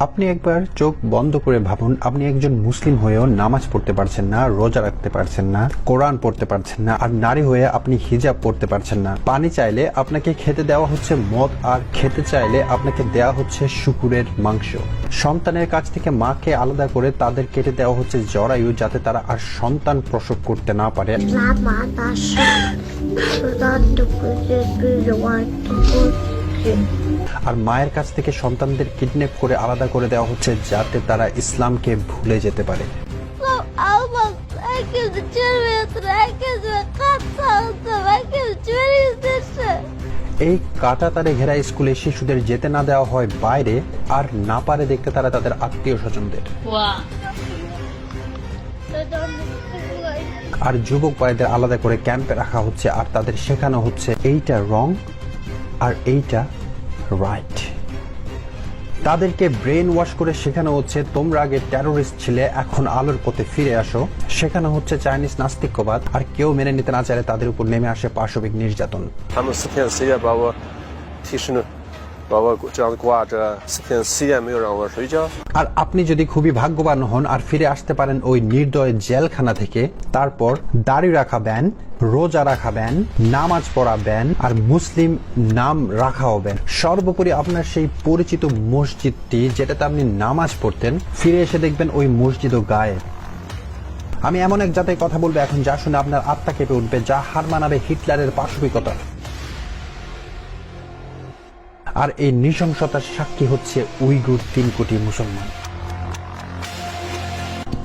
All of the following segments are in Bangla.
আপনি একবার চোখ বন্ধ করে ভাবুন, আপনি একজন মুসলিম হয়েও নামাজ পড়তে পারছেন না, রোজা রাখতে পারছেন না, কোরআন পড়তে পারছেন না, আর নারী হয়ে আপনি হিজাব পড়তে পারছেন না। পানি চাইলে আপনাকে খেতে দেওয়া হচ্ছে মদ, আর খেতে চাইলে আপনাকে দেওয়া হচ্ছে শুকুরের মাংস। সন্তানের কাছ থেকে মাকে আলাদা করে তাদের কেটে দেওয়া হচ্ছে জরায়ু যাতে তারা আর সন্তান প্রসব করতে না পারে। আর মায়ের কাছ থেকে সন্তানদের কিডন্যাপ করে আলাদা করে দেওয়া হচ্ছে যাতে তারা ইসলামকে ভুলে যেতে পারে। এই কাটা তারে ঘেরা স্কুলে শিশুদের যেতে না দেওয়া হয় বাইরে আর না পারে দেখতে তারা তাদের আত্মীয় স্বজনদের। আর যুবক ভাইদের আলাদা করে ক্যাম্পে রাখা হচ্ছে আর তাদের শেখানো হচ্ছে এইটা রং আর এইটা রাইট তাদেরকে ব্রেন ওয়াশ করে শেখানো হচ্ছে, তোমরা আগে টেরোরিস্ট ছিলে, এখন আলোর পথে ফিরে আসো। শেখানো হচ্ছে চাইনিজ নাস্তিক্যবাদ, আর কেউ মেনে নিতে না চাইলে তাদের উপর নেমে আসে পার্শ্ববিক নির্যাতন। 他们四天四夜把我提神，把我这样挂着，四天四夜没有让我睡觉。 আর আপনি যদি খুবই ভাগ্যবান হন আর ফিরে আসতে পারেন ওই নির্দয় জেলখানা থেকে তারপর দাড়ি রাখা ব্যান রোজা রাখা ব্যান নামাজ পড়া ব্যান আর মুসলিম নাম রাখাও ব্যান সর্বোপরি আপনার সেই পরিচিত মসজিদটি যেটাতে আপনি নামাজ পড়তেন ফিরে এসে দেখবেন ওই মসজিদও গায়ে আমি এমন এক জাতের কথা বলবো এখন যা শুনে আপনার আত্মা কেঁপে উঠবে যা হার মানাবে হিটলারের পাশবিকতা আর এই নৃশংসতার সাক্ষী হচ্ছে উইগুর তিন কোটি মুসলমান।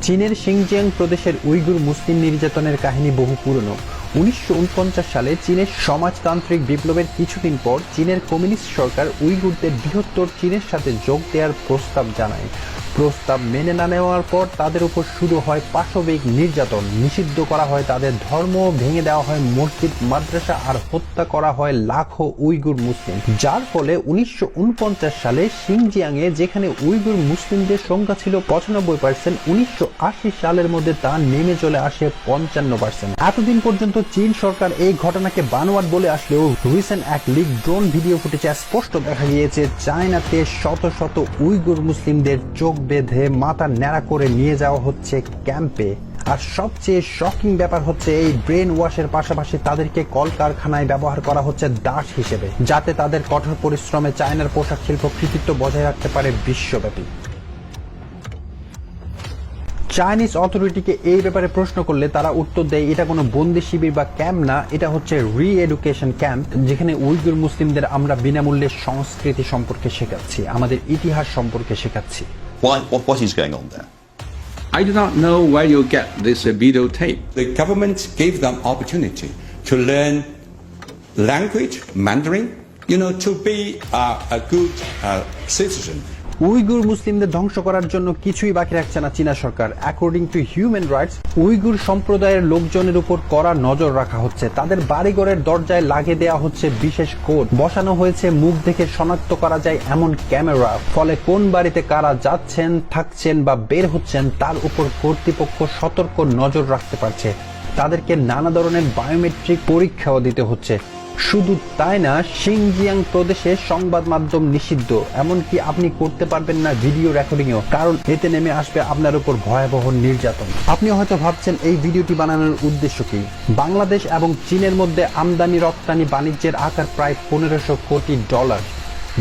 চীনের সিংজিয়াং প্রদেশের উইগুর মুসলিম নির্যাতনের কাহিনী বহু পুরনো। উনিশশো উনপঞ্চাশ সালে চীনের সমাজতান্ত্রিক বিপ্লবের কিছুদিন পর চীনের কমিউনিস্ট সরকার উইগুরদের বৃহত্তর চীনের সাথে যোগ দেওয়ার প্রস্তাব জানায়। প্রস্তাব মেনে না নেওয়ার পর তাদের উপর শুরু হয় পাশবিক নির্যাতন। নিষিদ্ধ করা হয় তাদের ধর্ম, ভেঙে দেওয়া হয় মসজিদ, মাদ্রাসা আর হত্যা করা হয় লাখো উইগুর মুসলিম। যার ফলে উনিশশো উনপঞ্চাশ সালে সিংজিয়াং এ যেখানে উইগুর মুসলিমদের সংখ্যা ছিল পঁচানব্বই পার্সেন্ট উনিশশো আশি সালের মধ্যে তা নেমে চলে আসে পঞ্চান্ন পার্সেন্ট এতদিন পর্যন্ত চীন সরকার এই ঘটনাকে বানোয়াট বলে আসলেও রিসেন্ট এক লিক ড্রোন ভিডিও ফুটেজে স্পষ্ট দেখা গিয়েছে, চায়নাতে শত শত উইগুর মুসলিমদের চোখ বেঁধে মাথা ন্যাড়া করে নিয়ে যাওয়া হচ্ছে ক্যাম্পে। আর সবচেয়ে শকিং ব্যাপার হচ্ছে এই ব্রেন ওয়াশের পাশাপাশি তাদেরকে কলকারখানায় ব্যবহার করা হচ্ছে দাস হিসেবে, যাতে তাদের কঠোর পরিশ্রমে চায়নার পোশাক শিল্প কৃতিত্ব বজায় রাখতে পারে বিশ্বব্যাপী। চাইনিজ অথরিটিকে এই ব্যাপারে প্রশ্ন করলে তারা উত্তর দেয়, এটা কোনো বন্দি শিবির বা ক্যাম্প না, এটা হচ্ছে রি এডুকেশন ক্যাম্প যেখানে উইগুর মুসলিমদের আমরা বিনামূল্যে সংস্কৃতি সম্পর্কে শেখাচ্ছি, আমাদের ইতিহাস সম্পর্কে শেখাচ্ছি। Why, what, what is going on there? I do not know where you get this videotape. The government gave them opportunity to learn language, Mandarin, you know, to be uh, a good uh, citizen. Uyghur মুসলিমদের ধ্বংস করার জন্য কিছুই বাকি রাখছে না চীনা সরকার। According to human rights Uyghur সম্প্রদায়ের লোকজনের উপর কড়া নজর রাখা হচ্ছে। তাদের বাড়িঘরের দরজায় লাগিয়ে দেওয়া হচ্ছে বিশেষ কোড। বসানো হয়েছে মুখ দেখে শনাক্ত করা যায় এমন ক্যামেরা। ফলে কোন বাড়িতে কারা যাচ্ছেন, থাকছেন বা বের হচ্ছেন, তার উপর কর্তৃপক্ষ সতর্ক নজর রাখতে পারছে। তাদেরকে নানা ধরনের বায়োমেট্রিক পরীক্ষাও দিতে হচ্ছে। শুধু তাই না সিংজিয়াং প্রদেশে সংবাদ মাধ্যম নিষিদ্ধ। এমনকি আপনি করতে পারবেন না ভিডিও রেকর্ডিংও কারণ এতে নেমে আসবে আপনার উপর ভয়াবহ নির্যাতন। আপনি হয়তো ভাবছেন এই ভিডিওটি বানানোর উদ্দেশ্য কি? বাংলাদেশ এবং চীনের মধ্যে আমদানি, রপ্তানি, বাণিজ্যের আকার প্রায় পনেরোশো কোটি ডলার।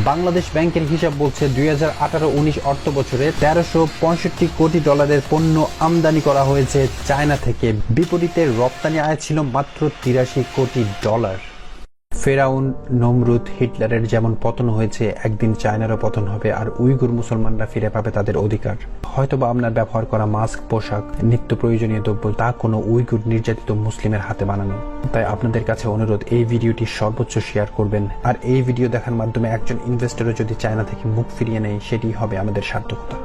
বাংলাদেশ ব্যাংকের হিসাব বলছে দুই হাজার আঠারো উনিশ অর্থ বছরে তেরোশো পঁয়ষট্টি কোটি ডলারের পণ্য আমদানি করা হয়েছে চায়না থেকে। বিপরীতে রপ্তানি আয় ছিল মাত্র তিরাশি কোটি ডলার। ফেরাউন নমরুদ হিটলারের যেমন পতন হয়েছে, একদিন চায়নারও পতন হবে আর উইগুর মুসলমানরা ফিরে পাবে তাদের অধিকার। হয়তোবা আপনার ব্যবহার করা মাস্ক, পোশাক, নিত্য প্রয়োজনীয় দ্রব্য তা কোনো উইগুর নির্যাতিত মুসলিমের হাতে বানানো। তাই আপনাদের কাছে অনুরোধ, এই ভিডিওটি সর্বোচ্চ শেয়ার করবেন আর এই ভিডিও দেখার মাধ্যমে একজন ইনভেস্টরও যদি চায়না থেকে মুখ ফিরিয়ে নেয়, সেটি হবে আমাদের সার্থকতা।